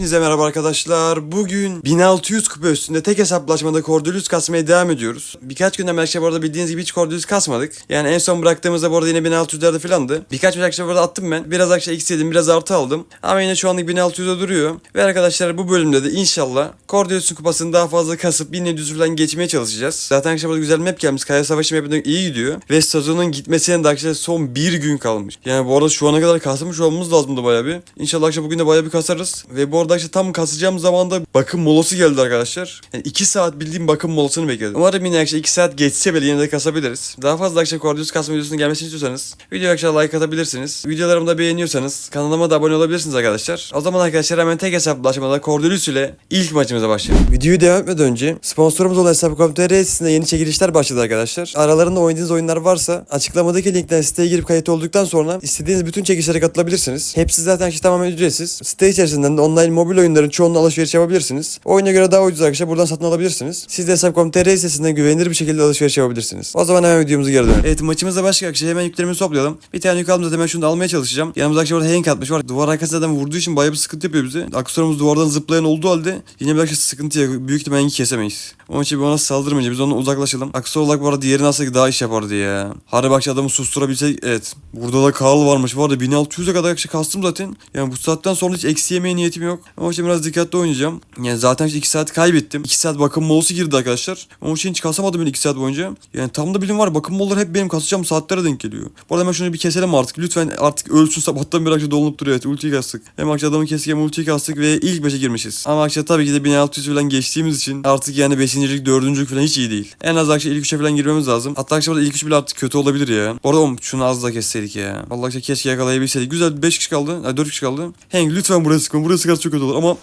Hepinize merhaba arkadaşlar. Bugün 1600 kupa üstünde tek hesaplaşmada Cordelius kasmaya devam ediyoruz. Birkaç günden beri bu arada bildiğiniz gibi hiç Cordelius kasmadık. Yani en son bıraktığımızda bu arada yine 1600'lerde falandı. Birkaç bir arkadaşlar burada attım ben. Biraz arkadaşlar eksi yedim, biraz artı aldım. Ama yine şu anlık 1600'de duruyor. Ve arkadaşlar bu bölümde de inşallah Cordelius'un kupasını daha fazla kasıp 1700 falan geçmeye çalışacağız. Zaten arkadaşlar burada güzel map gelmiş. Kaya Savaşı map'inden iyi gidiyor. Ve sezonun gitmesine de arkadaşlar son bir gün kalmış. Yani bu arada şu ana kadar kasmış olmamız lazımdı bayağı bir. İnşallah arkadaşlar bugün de bayağı bir kasarız. Ve bu arada işte tam kasacağım zamanda bakım molası geldi arkadaşlar. Yani 2 saat bildiğim bakım molasını bekledim. Umarım yine arkadaşlar 2 saat geçse bile yine de kasabiliriz. Daha fazla arkadaşlar Cordius kasma videosunun gelmesini istiyorsanız videoya arkadaşlar like atabilirsiniz. Videolarımı da beğeniyorsanız kanalıma da abone olabilirsiniz arkadaşlar. O zaman arkadaşlar hemen tek hesaplaşmada Cordius ile ilk maçımıza başlayalım. Videoyu devam etmeden önce sponsorumuz olan Hesap.com.tr sitesinde yeni çekilişler başladı arkadaşlar. Aralarında oynadığınız oyunlar varsa açıklamadaki linkten siteye girip kayıt olduktan sonra istediğiniz bütün çekilişlere katılabilirsiniz. Hepsi zaten işte tamamen ücretsiz. Site içerisinden de online mobil oyunların çoğunun alışveriş yapabilirsiniz. Oyuna göre daha ucuz arkadaşlar buradan satın alabilirsiniz. Siz de Hesap.com.tr sitesinden güvenilir bir şekilde alışveriş yapabilirsiniz. O zaman hemen videomuza geri dönelim. Evet maçımızda başka arkadaşlar hemen yüklerimizi toplayalım. Bir tane yük aldım zaten ben şunu da almaya çalışacağım. Yanımızda arkadaşlar orada Hank atmış var. Duvar arkasından vurduğu için bayağı bir sıkıntı yapıyor bize. Aksesuarımız duvardan zıplayan olduğu halde yine bir arkadaşlar sıkıntı ya. Büyük ihtimalle kesemeyiz. Onun için ona saldırmayınca biz ondan uzaklaşalım. Aksesuar olarak bu arada diğerini alsak daha iş yapardı ya. Harbi adamı susturabilsek evet. Burada da Karl varmış. Var da 1600'e kadar kastım zaten. Yani bu saatten sonra hiç eksi yemeye niyetim yok. Ama işte biraz dikkatli oynayacağım. Yani zaten işte 2 saat kaybettim. 2 saat bakım molası girdi arkadaşlar. Onun için hiç kasamadım ben 2 saat boyunca. Yani tam da bilim var bakım molları hep benim kasacağım saatlere denk geliyor. Bu arada hemen şunu bir keselim artık. Lütfen artık ölsün sabahtan bir akşam dolunup duruyor. Evet ultiyi kastık. Hem akşam adamı kestik hem ultiyi kastık ve ilk 5'e girmişiz. Ama akşam tabii ki de 1600 falan geçtiğimiz için artık yani 5. lik 4. lik falan hiç iyi değil. En az akşam ilk 3'e falan girmemiz lazım. Hatta akşam ilk 3 bile artık kötü olabilir ya. Bu arada oğlum şunu az da kesseydik ya. Allah akşam keşke yakalayabilseydik. Güzel 5 kişi kaldı. Yani 4 kişi kaldı. Hank lütfen buraya sıkma. Buraya sıkarsa çok olur ama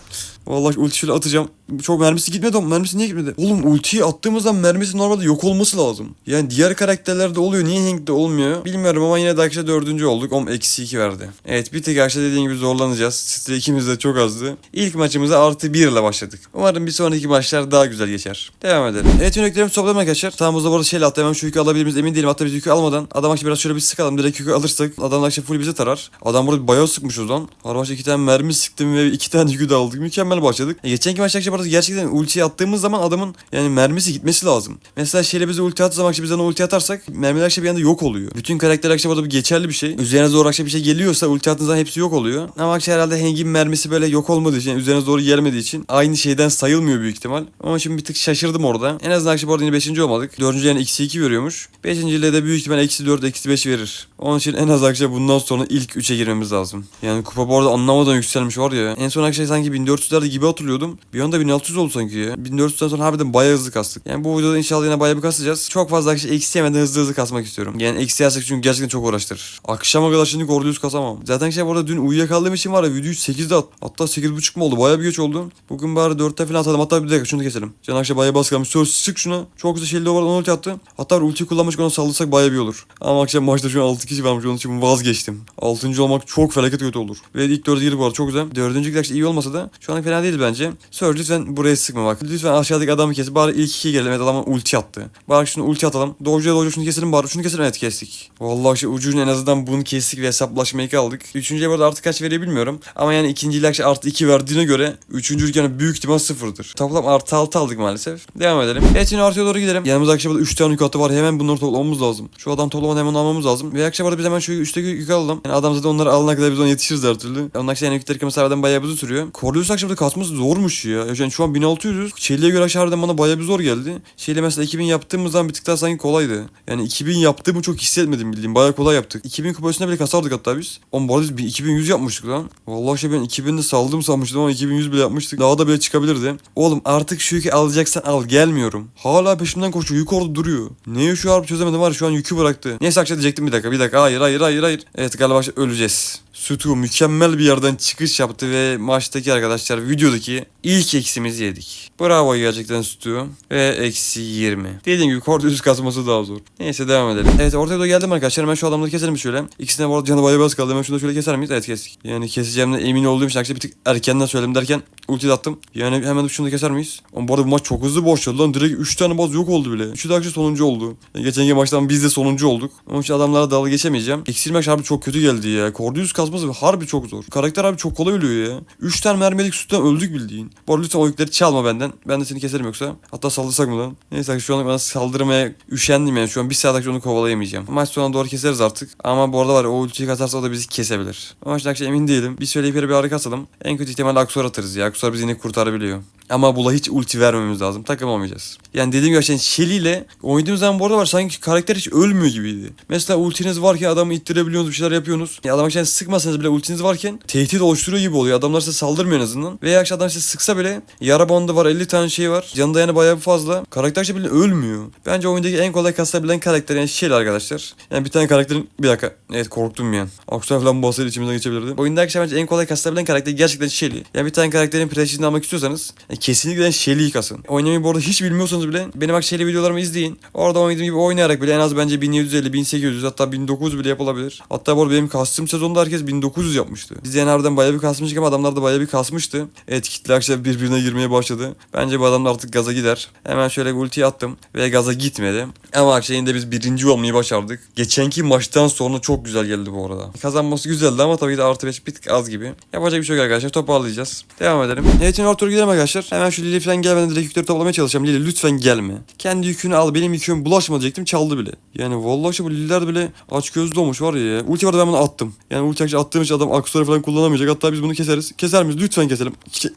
Vallahi ulti atacağım. Çok mermisi gitmedi ama mermisi niye gitmedi? Oğlum ultiyi attığımızda mermisi normalde yok olması lazım. Yani diğer karakterlerde oluyor. Niye Hank'de olmuyor? Bilmiyorum ama yine de arkadaşlar dördüncü olduk. Om eksi 2 verdi. Evet bir tek arkadaşlar dediğim gibi zorlanacağız. Stre ikimiz de çok azdı. İlk maçımıza artı 1 ile başladık. Umarım bir sonraki maçlar daha güzel geçer. Devam edelim. Evet yöneklerimizi topladım arkadaşlar. Tamam o zaman şeyle atlayalım. Şu yükü alabilir miyiz emin değilim. Hatta biz yükü almadan. Adam akşam biraz şöyle bir sıkalım. Direkt yükü alırsak. Adam akşam full bize tarar. Adam burada bayağı sıkmış o zaman. Harbaşa iki tane mermi sıktım ve iki tane yükü de aldık. Mükemmel başladık. E, geçenki maçta arkadaşlar burada gerçekten ultiyi attığımız zaman adamın yani mermisi gitmesi lazım. Mesela şeyle bize ulti attığı zaman biz ona ulti atarsak mermiler akşam bir anda yok oluyor. Bütün karakter akşam burada bir geçerli bir şey. Üzerine doğru akşam bir şey geliyorsa ulti attığınız zaman hepsi yok oluyor. Ama akşam herhalde Hengin mermisi böyle yok olmadığı için yani üzerine doğru gelmediği için aynı şeyden sayılmıyor büyük ihtimal. Ama şimdi bir tık şaşırdım orada. En azından akşam orada yine 5. olmadık. 4. yani eksi 2 veriyormuş. 5. ile de büyük ihtimal eksi 4 eksi 5 verir. Onun için en az akşam bundan sonra ilk 3'e girmemiz lazım. Yani kupa bu arada anlamadan yükselmiş var ya. En son akşam sanki 1400'lerde gibi hatırlıyordum. Bir anda 1600 oldu sanki ya. 1400'den sonra harbiden bayağı hızlı kastık. Yani bu videoda inşallah yine bayağı bir kasacağız. Çok fazla akşam eksi yemeden hızlı hızlı kasmak istiyorum. Yani eksi yersek çünkü gerçekten çok uğraştırır. Akşama kadar şimdi Gordius kasamam. Zaten şey bu arada dün uyuyakaldığım için var ya videoyu 8'de at. Hatta 8.30 mu oldu? Bayağı bir geç oldu. Bugün bari 4'te falan atalım. Hatta bir dakika şunu da keselim. Can akşam bayağı bas kalmış. Söz sık şuna. Çok güzel var. Onu ulti attı. Hatta ulti kullanmış onu saldırsak bayağı bir olur. Ama akşam maçta şu an 6 kişi varmış. Onun için vazgeçtim. 6. olmak çok felaket kötü olur. Ve ilk 4'e girdi bu arada çok güzel. 4. arkadaşlar iyi olmasa da şu an fena değil bence. Lütfen buraya sıkma bak. Lütfen aşağıdaki adamı kes. Bari ilk ikiye gelelim. Evet adama ulti attı. Bari şunu ulti atalım. Dojo'ya dojo şunu keselim bari. Şunu keselim evet kestik. Vallahi şu ucunu en azından bunu kestik ve hesaplaşmayı kaldık. Üçüncüye burada artı kaç verebilmiyorum bilmiyorum. Ama yani ikinci ilaç artı 2 verdiğine göre üçüncü yani büyük ihtimal sıfırdır. Toplam artı 6 aldık maalesef. Devam edelim. Evet şimdi artıya doğru gidelim. Yanımızda akşamda 3 tane yük hattı var. Hemen bunları toplamamız lazım. Şu adam toplamadan hemen almamız lazım. Ve akşam biz hemen şu üstteki yük alalım. Yani adam zaten onları alana kadar biz ona yetişiriz her türlü. Onun akşam yani yükleri mesela bayağı uzun sürüyor. Corlius akşamda kasması zormuş ya. Yani şu an 1600. Çeliğe göre aşağıdan bana bayağı bir zor geldi. Şeyle mesela 2000 yaptığımız zaman bir tık daha sanki kolaydı. Yani 2000 yaptığımı çok hissetmedim bildiğim. Bayağı kolay yaptık. 2000 kupasına bile kasardık hatta biz. Oğlum bu arada biz 2100 yapmıştık lan. Vallahi şey ben 2000'de saldım sanmıştım ama 2100 bile yapmıştık. Daha da bile çıkabilirdi. Oğlum artık şu yükü alacaksan al gelmiyorum. Hala peşimden koşuyor. Yük orada duruyor. Neye şu harbi çözemedim var şu an yükü bıraktı. Neyse akşam diyecektim bir dakika bir dakika. Hayır hayır hayır hayır. Evet galiba öleceğiz. Sütu mükemmel bir yerden çıkış yaptı ve maçtaki arkadaşlar videodaki ilk eksimizi yedik. Bravo gerçekten Sütu. Ve eksi 20. Dediğim gibi Cordyceps kasması daha zor. Neyse devam edelim. Evet ortaya doğru geldim arkadaşlar. Hemen şu adamları keselim şöyle. İkisine bu arada canı bayağı bas kaldı. Hemen şunu da şöyle keser miyiz? Evet kestik. Yani keseceğimden emin olduğum için arkadaşlar bir tık erkenden söyledim derken ulti attım. Yani hemen şunu da keser miyiz? Ama bu arada bu maç çok hızlı başladı lan. Direkt 3 tane baz yok oldu bile. 3'ü de akşam sonuncu oldu. Yani geçenki maçtan biz de sonuncu olduk. Onun için adamlara dalga geçemeyeceğim. Eksi maç harbi çok kötü geldi ya. Cordius kasması harbi çok zor. Karakter abi çok kolay ölüyor ya. 3 tane mermilik sütten öldük bildiğin. Bu arada lütfen o yükleri çalma benden. Ben de seni keserim yoksa. Hatta saldırsak mı lan? Neyse şu an bana saldırmaya üşendim yani. Şu an bir saat akşam onu kovalayamayacağım. Maç sonuna doğru keseriz artık. Ama bu arada var ya o ultiyi katarsa o da bizi kesebilir. Ama şimdi akşam emin değilim. Bir söyleyip yere bir arı kasalım. En kötü ihtimalle Aksor atarız ya. Aksor bizi yine kurtarabiliyor. Ama bula hiç ulti vermemiz lazım. Takım olmayacağız. Yani dediğim gibi yani Shelly ile oynadığımız zaman bu arada var sanki karakter hiç ölmüyor gibiydi. Mesela ultiniz varken adamı ittirebiliyorsunuz bir şeyler yapıyorsunuz. Ya adama yani sıkmasanız bile ultiniz varken tehdit oluşturuyor gibi oluyor. Adamlar size saldırmıyor en azından. Veya akşam adam size sıksa bile yara bandı var 50 tane şey var. Canı dayanı bayağı fazla. Karakter işte bile ölmüyor. Bence oyundaki en kolay kasabilen karakter yani Shelly arkadaşlar. Yani bir tane karakterin bir dakika. Evet korktum yani. Aksiyon falan bahsediyor içimizden geçebilirdi. Oyundaki şey bence en kolay kasabilen karakter gerçekten Shelly. Yani bir tane karakterin prestijini almak istiyorsanız yani kesinlikle Shelly'yi kasın. Oynamayı bu arada hiç bilmiyorsanız bile benim bak Shelly videolarımı izleyin. Orada oynadığım gibi oynayarak bile en az bence 1750, 1800 hatta 1900 bile yapılabilir. Hatta bu arada benim kastım sezonda herkes 1900 yapmıştı. Biz harbiden bayağı bir kasmıştık ama adamlar da bayağı bir kasmıştı. Evet kitle akşam birbirine girmeye başladı. Bence bu adamlar artık gaza gider. Hemen şöyle ultiyi attım ve gaza gitmedi. Ama akşamında biz birinci olmayı başardık. Geçenki maçtan sonra çok güzel geldi bu arada. Kazanması güzeldi ama tabii ki de artı 5 bir tık az gibi. Yapacak bir şey yok arkadaşlar. Toparlayacağız. Devam edelim. Evet ortaya gidelim arkadaşlar. Hemen şu Lili falan gelmeden direkt yükleri toplamaya çalışacağım. Lili lütfen gelme. Kendi yükünü al. Benim yüküm bulaşma diyecektim. Çaldı bile. Yani vallahi şu bu Lililer bile aç gözlü olmuş var ya. Ulti vardı ben bunu attım. Yani ulti akşam attığım için adam aksesuarı falan kullanamayacak. Hatta biz bunu keseriz. Keser miyiz? Lütfen keselim. Ke-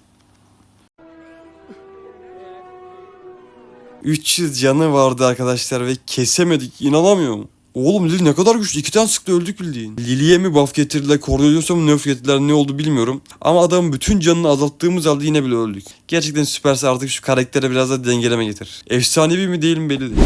300 canı vardı arkadaşlar ve kesemedik. İnanamıyorum. Oğlum Lili ne kadar güçlü. İki tane sıktı öldük bildiğin. Lili'ye mi buff getirdiler, Cordelius'a mı nerf getirdiler ne oldu bilmiyorum. Ama adamın bütün canını azalttığımız halde yine bile öldük. Gerçekten süperse artık şu karaktere biraz da dengeleme getir. Efsanevi mi değil mi belli değil.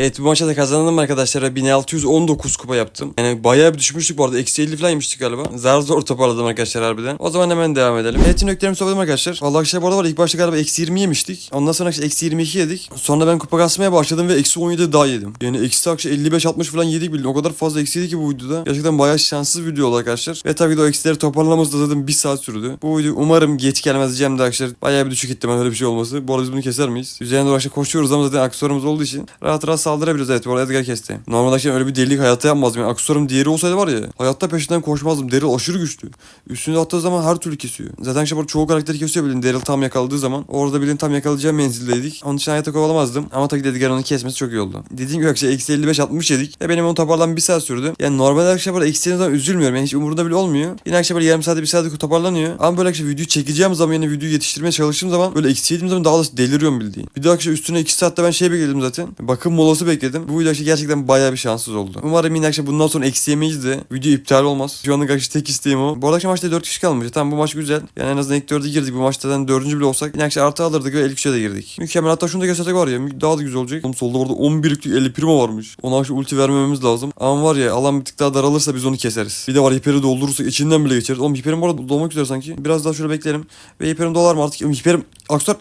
Evet bu maçta da kazandım arkadaşlar ve 1619 kupa yaptım. Yani bayağı bir düşmüştük bu arada. Eksi 50 falan yemiştik galiba. Zar zor toparladım arkadaşlar harbiden. O zaman hemen devam edelim. Evet nöklerimi topladım arkadaşlar. Vallahi arkadaşlar bu arada var ilk başta galiba eksi 20 yemiştik. Ondan sonra işte eksi 22 yedik. Sonra ben kupa kasmaya başladım ve eksi 17 daha yedim. Yani eksi akşam 55-60 falan yedik bildiğin. O kadar fazla eksi yedik ki bu videoda. Gerçekten bayağı şanssız video oldu arkadaşlar. Ve tabii de o eksileri toparlamamız da zaten 1 saat sürdü. Bu video umarım geç gelmez diyeceğim de arkadaşlar. Bayağı bir düşük ihtimal öyle bir şey olması. Bu arada biz bunu keser miyiz? Üzerine doğru arkadaşlar koşuyoruz ama zaten aksesuarımız olduğu için rahat rahat saldırabiliriz. Evet bu arada Edgar kesti. Normalde akşam öyle bir delilik hayatta yapmazdım. Yani aksesuarım diğeri olsaydı var ya hayatta peşinden koşmazdım. Daryl aşırı güçlü. Üstüne attığı zaman her türlü kesiyor. Zaten işte arada çoğu karakteri kesiyor bildiğin Daryl tam yakaladığı zaman. Orada bildiğin tam yakalayacağı menzildeydik. Onun için hayatta kovalamazdım. Ama tabii Edgar'ın onu kesmesi çok iyi oldu. Dediğim gibi arkadaşlar eksi 55-60 yedik. Ve benim onu toparlam bir saat sürdü. Yani normalde arkadaşlar böyle eksi zaman üzülmüyorum. Yani hiç umurumda bile olmuyor. Yine arkadaşlar böyle yarım saatte bir saatte toparlanıyor. Ama böyle arkadaşlar video çekeceğim zaman yani videoyu yetiştirmeye çalıştığım zaman böyle eksi zaman daha da deliriyorum bildiğin. Bir de arkadaşlar üstüne 2 saatte ben şey bekledim zaten. Bakım molası bekledim. Bu video gerçekten bayağı bir şanssız oldu. Umarım yine arkadaşlar bundan sonra eksi yemeyiz de video iptal olmaz. Şu anlık arkadaşlar tek isteğim o. Bu arada akşam maçta 4 kişi kalmış. Tamam bu maç güzel. Yani en azından ilk 4'e girdik. Bu maçta 4. bile olsak yine arkadaşlar artı alırdık ve ilk 3'e de girdik. Mükemmel. Hatta şunu da göstersek var ya daha da güzel olacak. Oğlum solda orada 11'lik 50 primo varmış. Ona arkadaşlar ulti vermememiz lazım. Ama var ya alan bir tık daha daralırsa biz onu keseriz. Bir de var hiperi doldurursak içinden bile geçeriz. Oğlum hiperim bu arada dolmak üzere sanki. Biraz daha şöyle bekleyelim. Ve hiperim dolar mı artık? Hiperim... Aksar...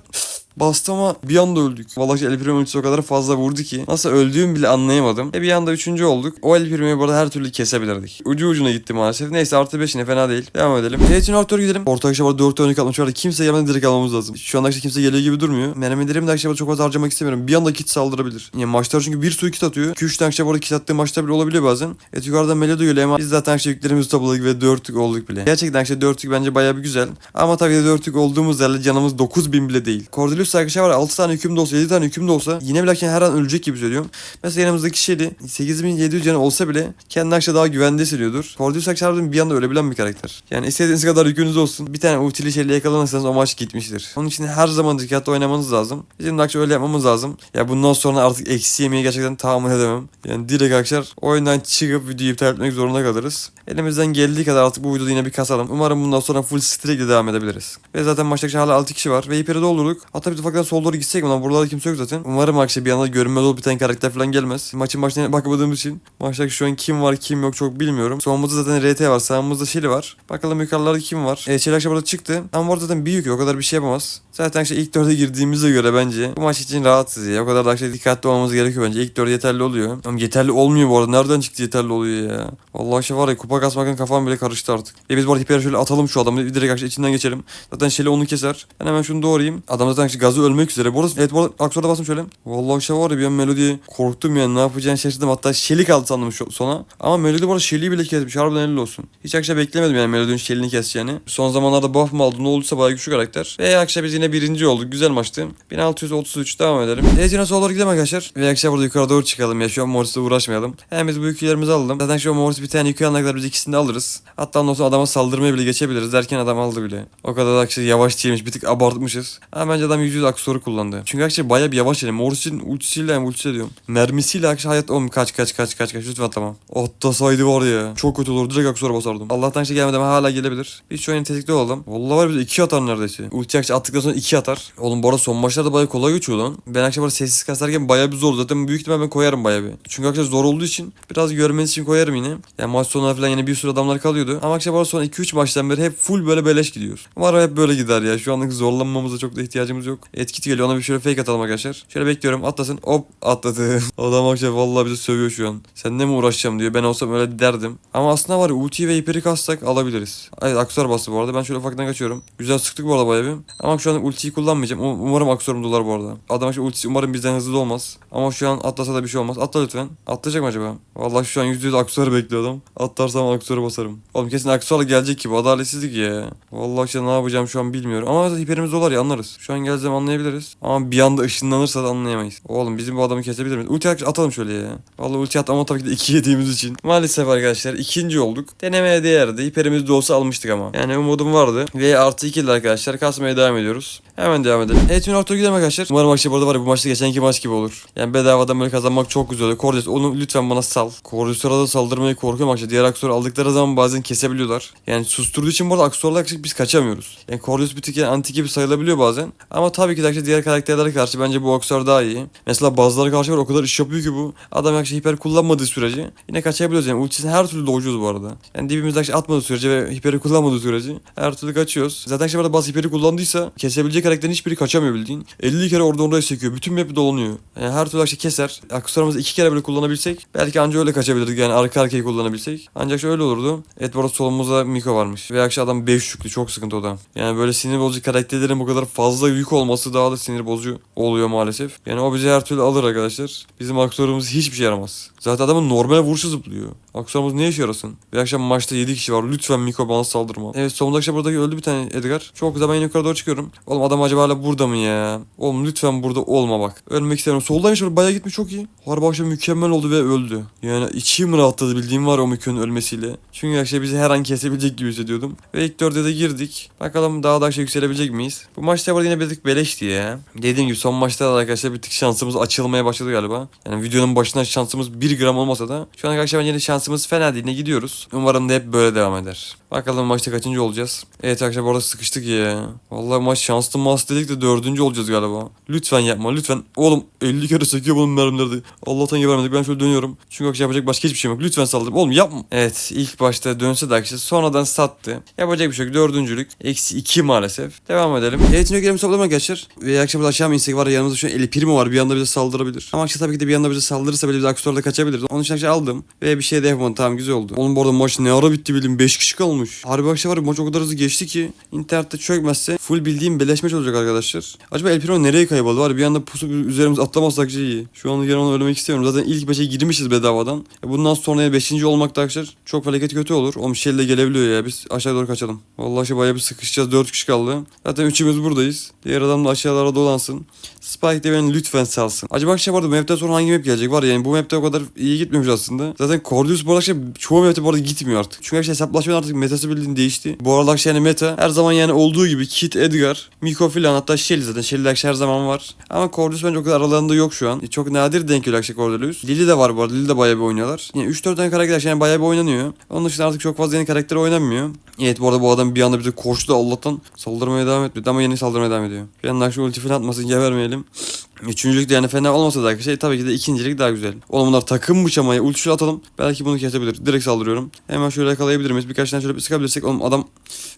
Bastı ama bir anda öldük. Vallahi El Primo ultisi o kadar fazla vurdu ki. Nasıl öldüğümü bile anlayamadım. E bir anda üçüncü olduk. O El Primo'yu bu arada her türlü kesebilirdik. Ucu ucuna gitti maalesef. Neyse artı 5 yine fena değil. Devam edelim. Zeytin Arthur gidelim. Orta akşam var 4 tane kalmış vardı. Kimse gelmeden direkt almamız lazım. Şu anda işte kimse geliyor gibi durmuyor. Mermilerimi de akşam çok fazla harcamak istemiyorum. Bir anda kit saldırabilir. Yani maçlar çünkü bir sürü kit atıyor. 2-3 tane akşam orada kit attığı maçlar bile olabiliyor bazen. Evet yukarıda Melody geliyor ama biz zaten akşam yüklerimizi topladık ve 4'lük olduk bile. Gerçekten akşam 4'lük bence bayağı bir güzel. Ama tabii de 4'lük olduğumuz yerle canımız 9000 bile değil. Cordelius arkadaşlar var 6 tane hüküm de olsa 7 tane hüküm de olsa yine bile her an ölecek gibi söylüyorum. Mesela yanımızdaki Shelly 8700 canı olsa bile kendini akşam daha güvende hissediyordur. Cordelius arkadaşlar bir anda ölebilen bir karakter. Yani istediğiniz kadar yükünüz olsun. Bir tane ultili Shelly yakalanırsanız o maç gitmiştir. Onun için her zaman dikkatli oynamanız lazım. Bizim akşam öyle yapmamız lazım. Ya bundan sonra artık eksi yemeyi gerçekten tahammül edemem. Yani direkt arkadaşlar oyundan çıkıp videoyu iptal etmek zorunda kalırız. Elimizden geldiği kadar artık bu videoda yine bir kasalım. Umarım bundan sonra full streak ile devam edebiliriz. Ve zaten maçtaki hala 6 kişi var. Ve hiperi doldurduk. Hatta bir ufaktan sol doğru gitsek mi lan? Buralarda kimse yok zaten. Umarım akşam bir anda görünmez olup bir tane karakter falan gelmez. Maçın başına bakamadığımız için. Maçtaki şu an kim var kim yok çok bilmiyorum. Solumuzda zaten RT var. Sağımızda Shelly var. Bakalım yukarılarda kim var? E, Shelly akşam burada çıktı. Ama orada zaten büyük o kadar bir şey yapamaz. Zaten işte ilk dörde girdiğimize göre bence bu maç için rahatsız ya. O kadar da işte dikkatli olmamız gerekiyor bence. İlk dörde yeterli oluyor. Ama yeterli olmuyor bu arada. Nereden çıktı yeterli oluyor ya? Vallahi şey var ya kupa kasmakın kafam bile karıştı artık. E biz bu arada hiperi şöyle atalım şu adamı. Bir direkt içinden geçelim. Zaten Shelly onu keser. Ben hemen şunu doğrayayım. Adam zaten gazı ölmek üzere. Bu arada evet bu arada Aksor'da bastım şöyle. Vallahi şey var ya bir an Melody korktum yani ne yapacağını şaşırdım. Hatta Shelly kaldı sandım şu sona. Ama Melody bu arada Shelly'yi bile kesmiş. Harbiden helal olsun. Hiç akşam beklemedim yani Melody'nin Shelly'ni keseceğini. Son zamanlarda buff mı aldı ne olduysa bayağı güçlü karakter. Ve akşam biz yine birinci olduk. Güzel maçtı. 1633 devam edelim. Legion'a sola doğru gidelim arkadaşlar. Ve akşam burada yukarı doğru çıkalım ya. Şu an Morris'le uğraşmayalım. Hem biz bu yüklerimizi alalım. Zaten şu an Morris bir tane yükü alana kadar biz ikisini de alırız. Hatta ondan sonra adama saldırmaya bile geçebiliriz derken adam aldı bile. O kadar da akşam yavaş değilmiş. Bir tık abartmışız. Ama bence adam %100 aksesuarı kullandı. Çünkü akşam bayağı bir yavaş yani. Morris'in ultisiyle yani ultisi diyorum. Mermisiyle akşam hayat oğlum kaç kaç kaç kaç kaç lütfen tamam. Atlasaydı var ya. Çok kötü olur. Direkt aksesuara basardım. Allah'tan şey gelmedi ama hala gelebilir. Biz şu an tetikte olalım. Vallahi var bize iki atar neredeyse. Ulti akşam attıktan sonra iki atar. Oğlum bu arada son maçlarda bayağı kolay geçiyor lan. Ben akşam böyle sessiz kasarken bayağı bir zor. Zaten büyük ihtimal ben koyarım bayağı bir. Çünkü akşam zor olduğu için biraz görmeniz için koyarım yine. Yani maç sonuna falan yine bir sürü adamlar kalıyordu. Ama akşam bu son 2-3 maçtan beri hep full böyle beleş gidiyoruz. Umarım hep böyle gider ya. Şu anlık zorlanmamıza çok da ihtiyacımız yok. Etkit geliyor ona bir şöyle fake atalım arkadaşlar. Şöyle bekliyorum atlasın. Hop atladı. Adam akşam vallahi bizi sövüyor şu an. Seninle mi uğraşacağım diyor. Ben olsam öyle derdim. Ama aslında var ya ulti ve hiperi kassak alabiliriz. Evet aksor bastı bu arada. Ben şöyle ufaktan kaçıyorum. Güzel sıktık bu arada bayağı bir. Ama şu an ultiyi kullanmayacağım. Um- Umarım aksorum dolar bu arada. Adam şu ultisi umarım bizden hızlı olmaz. Ama şu an atlasa da bir şey olmaz. Atla lütfen. Atlayacak mı acaba? Vallahi şu an %100 aksoru bekliyor adam. Atlarsam aksoru basarım. Oğlum kesin aksorla gelecek ki bu adaletsizlik ya. Vallahi işte ne yapacağım şu an bilmiyorum. Ama hiperimiz dolar ya anlarız. Şu an geleceğim anlayabiliriz. Ama bir anda ışınlanırsa da anlayamayız. Oğlum bizim bu adamı kesebilir miyiz? Ulti at- atalım şöyle ya. Vallahi ulti at ama tabii ki de 2 yediğimiz için. Maalesef arkadaşlar ikinci olduk. Denemeye değerdi. Hiperimiz de olsa almıştık ama. Yani umudum vardı. Ve artı 2 ile arkadaşlar kasmaya devam ediyoruz. Hemen devam edelim. Evet şimdi ortaya gidelim arkadaşlar. Umarım akşam burada var ya bu maçta geçenki maç gibi olur. Yani bedavadan böyle kazanmak çok güzel oluyor. Cordes onu lütfen bana sal. Cordes'lara da saldırmayı korkuyorum akşam. Diğer aksor aldıkları zaman bazen kesebiliyorlar. Yani susturduğu için bu arada aksorlar biz kaçamıyoruz. Yani Cordes bir tık yani anti gibi sayılabiliyor bazen. Ama tabii ki de akşam diğer karakterlere karşı bence bu aksor daha iyi. Mesela bazıları karşı var o kadar iş yapıyor ki bu. Adam akşam hiper kullanmadığı sürece yine kaçabiliyoruz yani. Ultisini her türlü doğucuyoruz bu arada. Yani dibimizde akşam atmadığı sürece ve hiperi kullanmadığı sürece her türlü kaçıyoruz. Zaten akşam burada bazı hiperi kullandıysa kesebilecek karakterin hiçbiri kaçamıyor bildiğin. 50 kere orada oraya sekiyor. Bütün map dolanıyor. Yani her türlü akşam keser. Aksesuarımızı iki kere böyle kullanabilsek belki anca öyle kaçabilirdik yani arka arkaya kullanabilsek. Ancak şöyle olurdu. Arada solumuzda Miko varmış. Ve akşam adam 5 yüklü çok sıkıntı o da. Yani böyle sinir bozucu karakterlerin bu kadar fazla yük olması daha da sinir bozucu oluyor maalesef. Yani o bizi her türlü alır arkadaşlar. Bizim aksesuarımız hiçbir şey yaramaz. Zaten adamın normal vuruşu zıplıyor. Aksesuarımız ne işe yarasın? Bir akşam maçta 7 kişi var. Lütfen Miko bana saldırma. Evet sonunda akşam buradaki öldü bir tane Edgar. Çok güzel ben yukarı doğru çıkıyorum. Oğlum adam acaba hala burada mı ya? Oğlum lütfen burada olma bak. Ölmek istemiyorum. Soldaymış böyle bayağı gitmiş çok iyi. Harbi akşam mükemmel oldu ve öldü. Yani içim rahatladı bildiğim var o Miko'nun ölmesiyle. Çünkü akşam bizi her an kesebilecek gibi hissediyordum. Ve ilk dörde de girdik. Bakalım daha da aşağı yükselebilecek miyiz? Bu maçta var yine bir tık beleşti ya. Dediğim gibi son maçta da arkadaşlar bir tık şansımız açılmaya başladı galiba. Yani videonun başından şansımız 1 gram olmasa da şu an arkadaşlar bence şansımız fena değil. Ne gidiyoruz. Umarım da hep böyle devam eder. Bakalım maçta kaçıncı olacağız. Evet arkadaşlar bu arada sıkıştık ya. Vallahi maç şanslı mas dedik de dördüncü olacağız galiba. Lütfen yapma lütfen. Oğlum 50 kere sekiyor bunun mermileri. Allah'tan gebermedik ben şöyle dönüyorum. Çünkü akşam yapacak başka hiçbir şey yok. Lütfen saldır. Oğlum yapma. Evet ilk başta dönse de akşam sonradan sattı. Yapacak bir şey yok. Dördüncülük. Eksi 2 maalesef. Devam edelim. Eğitim ögelimi toplama arkadaşlar. Ve akşam aşağı mı insek var ya yanımızda şu an Eli Primo var. Bir anda bize saldırabilir. Ama akşam tabii ki de bir anda bize saldırırsa bile biz aksesuarla kaçabiliriz. Onun için akşam aldım. Ve bir şey de yapamadım. Tamam güzel oldu. Oğlum bu arada maç ne ara bitti bildim. 5 kişi kalmış. Harbi akşam var maç o kadar hızlı geçti ki. internette çökmezse full bildiğim beleşmeç olacak arkadaşlar. Acaba El Primo nereye kayboldu var? Bir anda pusu üzerimize atlamazsak iyi. Şu an yarın onu ölmek istemiyorum. Zaten ilk 5'e girmişiz bedavadan. E bundan sonraya 5. olmak da arkadaşlar çok felaket kötü olur. O Michel de gelebiliyor ya. Biz aşağı doğru kaçalım. Vallahi şey bayağı bir sıkışacağız. 4 kişi kaldı. Zaten üçümüz buradayız. Diğer adam da aşağılara dolansın. Spike de lütfen salsın. Acaba akşam bu arada bu map'ten sonra hangi map gelecek var ya yani bu map'te o kadar iyi gitmemiş aslında. Zaten Cordius bu arada akşam çoğu map'te bu arada gitmiyor artık. Çünkü arkadaşlar hesaplaşmanın artık metası bildiğin değişti. Bu arada akşam yani meta her zaman yani olduğu gibi Kit, Edgar, Miko filan hatta Shelly zaten. Shelly her zaman var. Ama Cordius bence o kadar aralarında yok şu an. Çok nadir denk geliyor akşam Cordius. Lily de var bu arada. Lily de bayağı bir oynuyorlar. Yani 3-4 tane karakter yani bayağı bir oynanıyor. Onun dışında artık çok fazla yeni karakter oynanmıyor. Evet bu arada bu adam bir anda bize koştu Allah'tan saldırmaya devam etmedi ama yeni saldırmaya devam ediyor. Anda akşam ulti falan atmasın gebermeyelim. Üçüncülük de yani fena olmasa da şey tabii ki de ikincilik daha güzel. Oğlum bunlar takımmış ama ya ulti şöyle atalım. Belki bunu kesebilir. Direkt saldırıyorum. Hemen şöyle yakalayabilir miyiz? Birkaç tane şöyle bir sıkabilirsek. Oğlum adam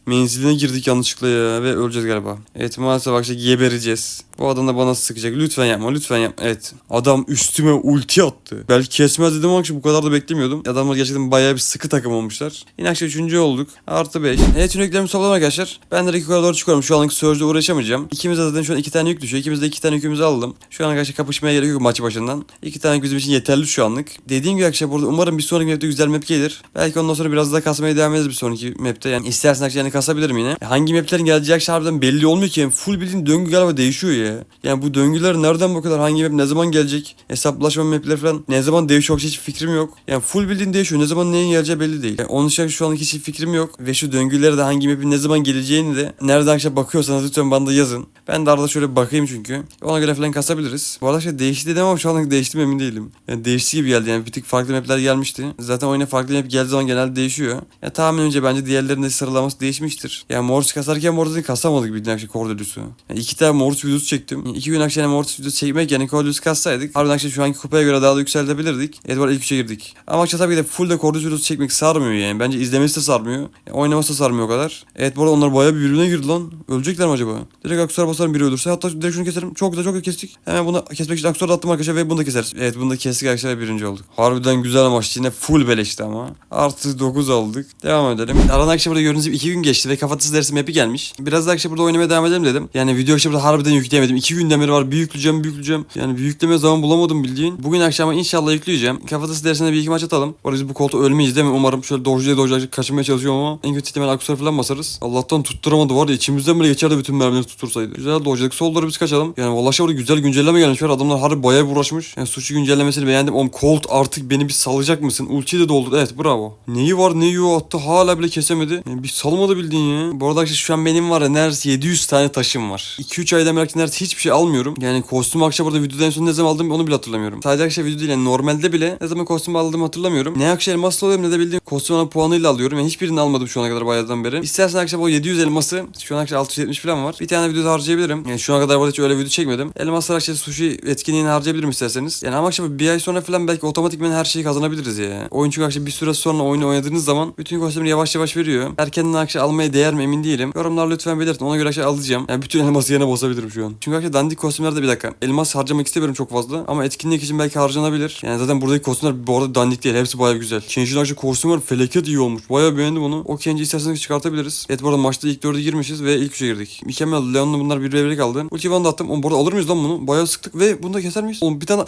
menziline girdik yanlışlıkla ya ve öleceğiz galiba. Evet maalesef akşam gebereceğiz. Bu adam da bana sıkacak. Lütfen yapma lütfen yapma. Evet. Adam üstüme ulti attı. Belki kesmez dedim ama akşam bu kadar da beklemiyordum. Adamlar gerçekten bayağı bir sıkı takım olmuşlar. Yine akşam üçüncü olduk. Artı 5. Evet yüklerimi topladım arkadaşlar. Ben direkt yukarı doğru çıkıyorum. Şu anlık Surge'de uğraşamayacağım. İkimiz de zaten şu an iki tane yük düşüyor. İkimiz de iki tane yükümüzü aldım. Şu an arkadaşlar kapışmaya gerek yok maçı başından. İki tane bizim için yeterli şu anlık. Dediğim gibi arkadaşlar burada umarım bir sonraki map'te güzel map gelir. Belki ondan sonra biraz daha kasmaya devam ederiz bir sonraki map'te. Yani istersen arkadaşlar yani kasabilirim yine. Hangi map'lerin geleceği harbiden belli olmuyor ki. Yani full bildiğin döngü galiba değişiyor ya. Yani bu döngüler nereden bu kadar hangi map ne zaman gelecek? Hesaplaşma map'leri falan ne zaman değişiyor hiç fikrim yok. Yani full bildiğin değişiyor. Ne zaman neyin geleceği belli değil. Yani onun için şu anlık hiç fikrim yok. Ve şu döngülere de hangi map'in ne zaman geleceğini de nereden arkadaşlar bakıyorsanız lütfen bana da yazın. Ben de arada şöyle bakayım çünkü. Ona göre falan kasabiliriz. Bu arada şey değişti dedim ama şu anlık değişti mi emin değilim. Yani değişti gibi geldi yani bir tık farklı map'ler gelmişti. Zaten oyuna farklı map geldiği zaman genelde değişiyor. Ya tahmin önce bence diğerlerinin de sıralaması değişmiştir. Yani Mortis kasarken Mortis'i kasamadık bildiğin akşam Cordelius'u. Yani iki tane Mortis videosu Yani iki gün akşam yani Mortis videosu çekmek yani Cordelius kassaydık. Harbiden akşam şu anki kupaya göre daha da yükseltebilirdik. Edward ilk üçe girdik. Ama akşam tabii ki de full de Cordelius videosu çekmek sarmıyor yani. Bence izlemesi de sarmıyor. Yani oynaması da sarmıyor o kadar. Evet bu arada onlar bayağı bir birbirine girdi lan. Ölecekler mi acaba? Direkt aksesuar basarım biri ölürse. Hatta direkt şunu keserim. Çok güzel çok güzel kestik. Hemen bunu kesmek için aksesuar attım arkadaşlar ve bunu da keseriz. Evet bunu da kestik arkadaşlar birinci olduk. Harbiden güzel maç. Yine full beleşti ama. Artı 9 aldık. Devam edelim. Aradan akşam burada gördüğünüz gibi 2 gün geçti ve kafatası dersi map'i gelmiş. Biraz da akşam burada oynamaya devam edelim dedim. Yani video akşam burada harbiden yükleyemedim. 2 günden beri var. Bir yükleyeceğim bir yükleyeceğim. Yani bir yükleme zaman bulamadım bildiğin. Bugün akşama inşallah yükleyeceğim. Kafatası dersine bir iki maç atalım. Bu biz bu koltuğa ölmeyiz değil mi? Umarım şöyle dojluya dojluya kaçırmaya çalışıyorum ama en kötü ihtimal aksesuar falan basarız. Allah'tan tutturamadı var ya içimizden bile geçerdi bütün mermileri tuttursaydı. Güzel dojladık solları biz kaçalım. Yani şey burada güzel güncelleme gelmiş var. Adamlar harbi bayağı uğraşmış. Yani suçu güncellemesini beğendim. Oğlum Colt artık beni bir salacak mısın? Ultiyi de doldur. Evet bravo. Neyi var neyi yok attı hala bile kesemedi. Yani bir salmadı bildiğin ya. Bu arada arkadaşlar şu an benim var ya neredeyse 700 tane taşım var. 2-3 aydan beri neredeyse hiçbir şey almıyorum. Yani kostüm akşam burada videoda en son ne zaman aldım onu bile hatırlamıyorum. Sadece akşam video değil yani normalde bile ne zaman kostüm aldığımı hatırlamıyorum. Ne akşam elmasla alıyorum ne de bildiğim kostüm ana puanıyla alıyorum. Yani hiçbirini almadım şu ana kadar bayağıdan beri. İstersen akşam o 700 elması şu an akşam 670 falan var. Bir tane videoda harcayabilirim. Yani şu ana kadar burada hiç öyle video çekmedim. Elmaslar akşam sushi etkinliğini harcayabilirim isterseniz. Yani ama akşam bir ay sonra falan belki otomatikmen her şeyi kazanabiliriz ya. Oyun çünkü akşam bir süre sonra oyunu oynadığınız zaman bütün kostümleri yavaş yavaş veriyor. Erkenden akşam almaya değer mi emin değilim. Yorumlar lütfen belirtin. Ona göre akşam alacağım. Yani bütün elması yerine basabilirim şu an. Çünkü akşam dandik kostümlerde bir dakika. Elmas harcamak istemiyorum çok fazla. Ama etkinlik için belki harcanabilir. Yani zaten buradaki kostümler bu arada dandik değil. Hepsi bayağı güzel. Kenji'nin akşam kostümü var. Felaket iyi olmuş. Bayağı beğendim onu. O Kenji isterseniz çıkartabiliriz. Evet bu arada maçta ilk dörde girmişiz ve ilk üçe girdik. Mükemmel. Leon'la bunlar bir birlik kaldı. Ulti Van'da attım. Oğlum bu arada alır mıyız lan bunu? Bayağı sıktık ve bunu da keser miyiz? Oğlum bir tane...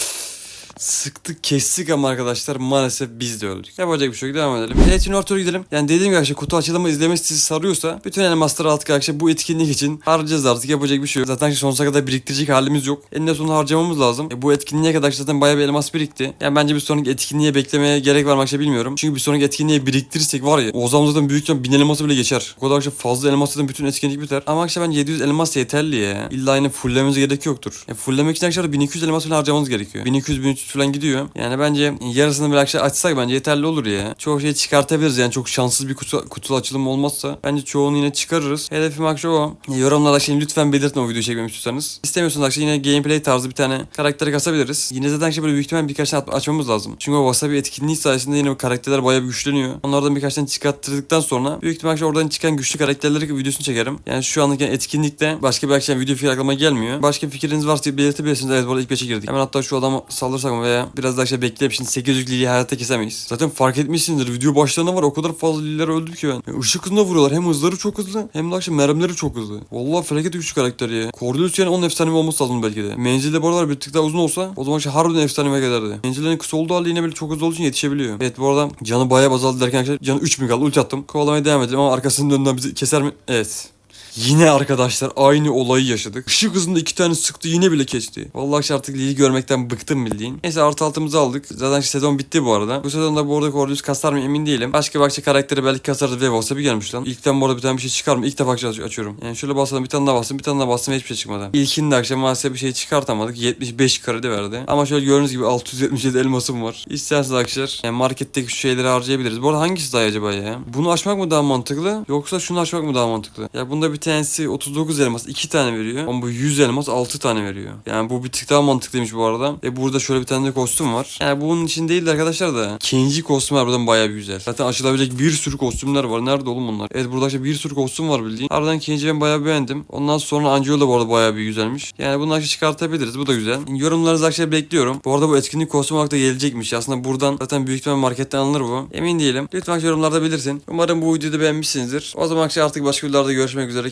Sıktık kestik ama arkadaşlar maalesef biz de öldük. Yapacak bir şey yok devam edelim. Şimdi ortaya gidelim. Yani dediğim gibi arkadaşlar kutu açılımı izlemesi sizi sarıyorsa bütün elmasları aldık arkadaşlar bu etkinlik için harcayacağız artık yapacak bir şey yok. Zaten sonsuza kadar biriktirecek halimiz yok. Eninde sonunda harcamamız lazım. E, bu etkinliğe kadar zaten bayağı bir elmas birikti. Yani bence bir sonraki etkinliğe beklemeye gerek var mı arkadaşlar bilmiyorum. Çünkü bir sonraki etkinliğe biriktirirsek var ya o zaman zaten büyük ihtimal 1000 elması bile geçer. O kadar arkadaşlar fazla elmas zaten bütün etkinlik biter. Ama arkadaşlar bence 700 elmas yeterli ya. İlla yine fulllememize gerek yoktur. E, fulllemek için arkadaşlar 1200 elmas falan harcamanız gerekiyor. 1200-1300 400 falan gidiyor. Yani bence yarısını bir akşam açsak bence yeterli olur ya. Çoğu şeyi çıkartabiliriz yani çok şanssız bir kutu, kutu açılımı olmazsa. Bence çoğunu yine çıkarırız. Hedefim akşam o. Yorumlarda şimdi lütfen belirtin o videoyu çekmemi istiyorsanız. İstemiyorsanız akşam yine gameplay tarzı bir tane karakteri kasabiliriz. Yine zaten akşam böyle büyük ihtimal birkaç tane açmamız lazım. Çünkü o wasabi etkinliği sayesinde yine o karakterler bayağı bir güçleniyor. Onlardan birkaç tane çıkarttırdıktan sonra büyük ihtimal akşam oradan çıkan güçlü karakterleri videosunu çekerim. Yani şu anlık etkinlikte başka bir akşam video fikir aklıma gelmiyor. Başka fikriniz varsa belirtebilirsiniz. Evet bu arada ilk 5'e girdik. Hemen hatta şu adamı saldırsak veya biraz daha akşam bekleyip şimdi 800 liliyi hayatta kesemeyiz. Zaten fark etmişsinizdir. Video başlarında var o kadar fazla lililer öldü ki ben. Ya ışık hızında vuruyorlar. Hem hızları çok hızlı hem de akşam mermileri çok hızlı. Vallahi felaket güçlü karakter ya. Cordelius yani onun efsanevi olması lazım belki de. Menzilde bu aralar bir tık daha uzun olsa o zaman şey harbiden efsanevi gelirdi. Menzillerin kısa olduğu halde yine böyle çok hızlı olduğu için yetişebiliyor. Evet bu arada canı bayağı azaldı derken arkadaşlar canı 3000 kaldı. Ulti attım. Kovalamaya devam edelim ama arkasının önünden bizi keser mi? Evet. Yine arkadaşlar aynı olayı yaşadık. Işık hızında iki tane sıktı yine bile kesti. Vallahi artık Lili görmekten bıktım bildiğin. Neyse artı altımızı aldık. Zaten sezon bitti bu arada. Bu sezonda bu arada Corlius kasar mı emin değilim. Başka başka karakteri belki kasarız ve wasabi gelmiş lan. İlkten bu arada bir tane bir şey çıkar mı? İlk defa aç- açıyorum. Yani şöyle basalım bir tane daha bastım bir tane daha bastım hiçbir şey çıkmadı. İlkinde akşam maalesef bir şey çıkartamadık. 75 kredi verdi. Ama şöyle gördüğünüz gibi 677 elmasım var. İsterseniz arkadaşlar yani marketteki şu şeyleri harcayabiliriz. Bu arada hangisi daha acaba ya? Bunu açmak mı daha mantıklı yoksa şunu açmak mı daha mantıklı? Ya bunda bir tanesi 39 elmas 2 tane veriyor. Ama bu 100 elmas 6 tane veriyor. Yani bu bir tık daha mantıklıymış bu arada. E burada şöyle bir tane de kostüm var. Yani bunun için değil de arkadaşlar da ikinci kostüm harbiden bayağı bir güzel. Zaten açılabilecek bir sürü kostümler var. Nerede oğlum bunlar? Evet burada işte bir sürü kostüm var bildiğin. Harbiden ikinci ben bayağı beğendim. Ondan sonra Angelo da bu arada bayağı bir güzelmiş. Yani bunu akşam çıkartabiliriz. Bu da güzel. Yorumlarınızı akşam bekliyorum. Bu arada bu etkinlik kostüm olarak da gelecekmiş. Aslında buradan zaten büyük ihtimal marketten alınır bu. Emin değilim. Lütfen yorumlarda belirtin. Umarım bu videoyu da beğenmişsinizdir. O zaman akşam artık başka videolarda görüşmek üzere.